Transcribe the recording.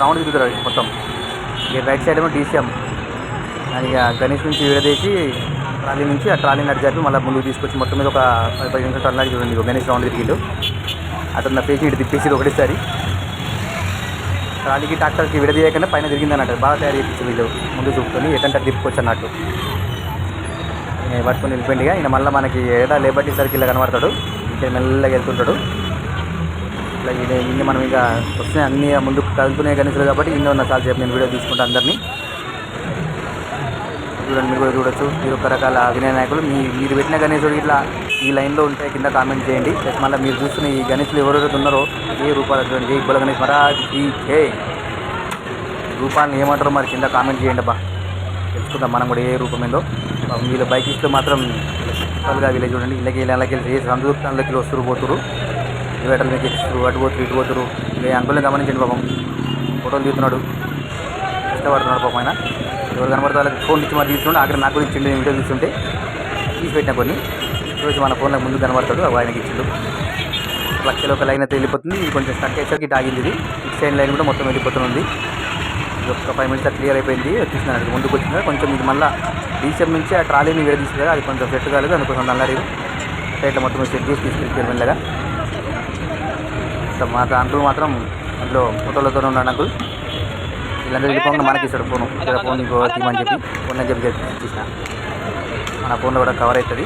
Round తిరుగుతారు మొత్తం. ఇక రైట్ సైడ్ ఏమో డీసీఎం ఇక గణేష్ నుంచి విడదీసి ట్రాలీ నుంచి ఆ ట్రాలీ నడిచారు మళ్ళీ ముందుకు తీసుకొచ్చి మొత్తం మీద ఒక పది పది నిమిషాలు అలాగే చూడండి గణేష్ రౌండ్ తిరిగిండు. అతను నా పేసి ఇటు తిప్పేసి ఒకటేసారి ట్రాలీకి ట్రాక్టర్కి విడదీయకుండా పైన తిరిగింది అన్నట్టు బాగా తయారు చేయించి వీళ్ళు ముందు చూపుకొని. ఎటంటే తిప్పుకోవచ్చు అన్నట్టు. పట్టుకొని వెళ్ళిపోయింది ఇక. ఈయన మళ్ళీ మనకి ఏడా లేబర్టీ సర్కిల్ కనబడతాడు. ఇక్కడ మెల్లగా వెళ్తుంటాడు. ఇట్లా ఇది ఇన్ని మనం ఇక వస్తే అన్ని ముందుకు కదులుతున్నాయి గణేశులు కాబట్టి ఇన్ని ఉన్న చాలా సేపు నేను వీడియో తీసుకుంటాను అందరినీ. చూడండి మీరు కూడా చూడొచ్చు. మీరు రకరకాల అభినయ వినయ నాయకులు. మీ మీరు పెట్టిన గణేశుడు ఇట్లా ఈ లైన్లో ఉంటే కింద కామెంట్ చేయండి. ప్లస్ మళ్ళీ మీరు చూస్తున్న ఈ గణేశులు ఎవరెవరైతే ఉన్నారో ఏ రూపాయలు చూడండి ఏ కుల గణేష్ మహారాజ్ ఈ హే రూపాలను ఏమంటారో మరి కింద కామెంట్ చేయండి అబ్బా. తెలుసుకుందాం మనం కూడా ఏ రూపమేందో వీళ్ళు బైక్ ఇస్తే మాత్రం గా వీళ్ళకి చూడండి. ఇళ్ళకి వీళ్ళకి వెళ్ళి ఏ సందుకాలకి వస్తురు పోతురు. ఇవేటల మీకు ఎక్కుతారు అటు పోతురు ఇటు పోతురు ఏ అంకుల్ని గమనించండి పాపం. ఫోటోలు తీస్తున్నాడు. కష్టపడుతున్నాడు పాపం ఆయన. ఎవరు కనబడితే వాళ్ళకి ఫోన్ ఇచ్చి మరి తీసుకుంటే ఆఖరి నాకు ఇచ్చిండు వీడియో తీసుకుంటే తీసి పెట్టిన కొన్ని. రోజు మన ఫోన్లో ముందు కనబడతాడు అవి ఆయనకి ఇచ్చిండు. లక్షలో ఒక లైన్ అయితే వెళ్ళిపోతుంది. ఇది కొంచెం స్టక్ అయ్యేసరికి ఇటు ఆగింది ఇది. ఇటు సైడ్ లైన్ కూడా మొత్తం వెళ్ళిపోతుంది. ఒక ఫైవ్ మినిట్స్ క్లియర్ అయిపోయింది. వచ్చేసినాడు ముందుకు వచ్చిందా. కొంచెం ఇది మళ్ళీ డీసెప్ నుంచి ఆ ట్రాలీని వేరే తీసుకురా అది కొంచెం సెట్ కాలేదు అందుకోసం నల్లరి సైట్లో మొత్తం సెట్ చేసి తీసుకెళ్ళిపోయారు మెల్లగా సో మా అంకుల్ మాత్రం అందులో ఫోటోలతో ఉన్నాడు అంకుల్. వీళ్ళందరూ వెళ్ళిపోకుండా మనకి ఇస్తాడు ఫోన్. ఇక్కడ ఫోన్ ఇంకో తీయమని చెప్పి ఫోన్ అని చెప్పి ఇచ్చేసిన మన ఫోన్లో కూడా కవర్ అవుతుంది.